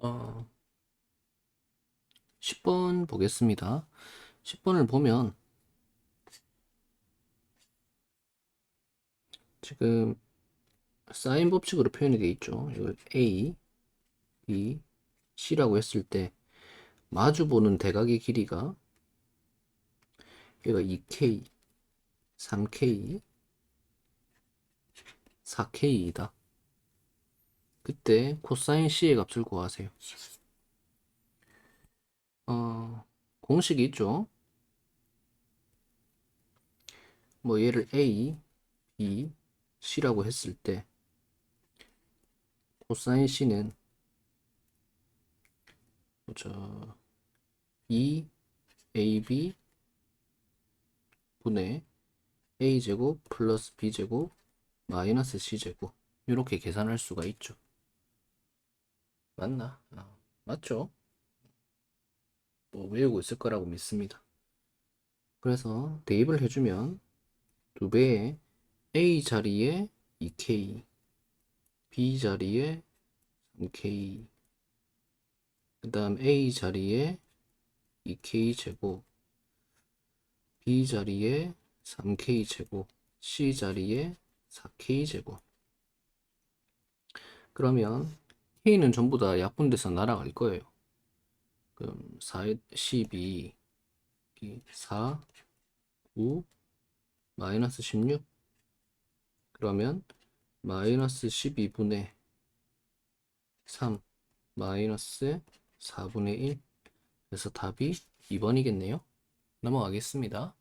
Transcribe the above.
어, 10번 보겠습니다. 10번을 보면 지금 사인 법칙으로 표현이 되어 있죠. 이걸 A, B, C라고 했을 때 마주 보는 대각의 길이가 얘가 2K, 3K, 4K이다. 그때 코사인 C의 값을 구하세요. 어, 공식이 있죠. 뭐 얘를 A, B, C라고 했을 때 코사인 C는 저 2AB 분의 A제곱 플러스 B제곱 마이너스 C제곱 이렇게 계산할 수가 있죠. 맞나? 아, 맞죠? 뭐 외우고 있을 거라고 믿습니다. 그래서 대입을 해주면 두 배의 A 자리에 2K, B 자리에 3K, 그 다음 A 자리에 2K 제곱, B 자리에 3K 제곱, C 자리에 4K 제곱. 그러면 K는 전부 다 약분돼서 날아갈 거예요. 그럼 4, 12, 4, 9, 마이너스 16. 그러면 마이너스 12분의 3, 마이너스 4분의 1. 그래서 답이 2번이겠네요. 넘어가겠습니다.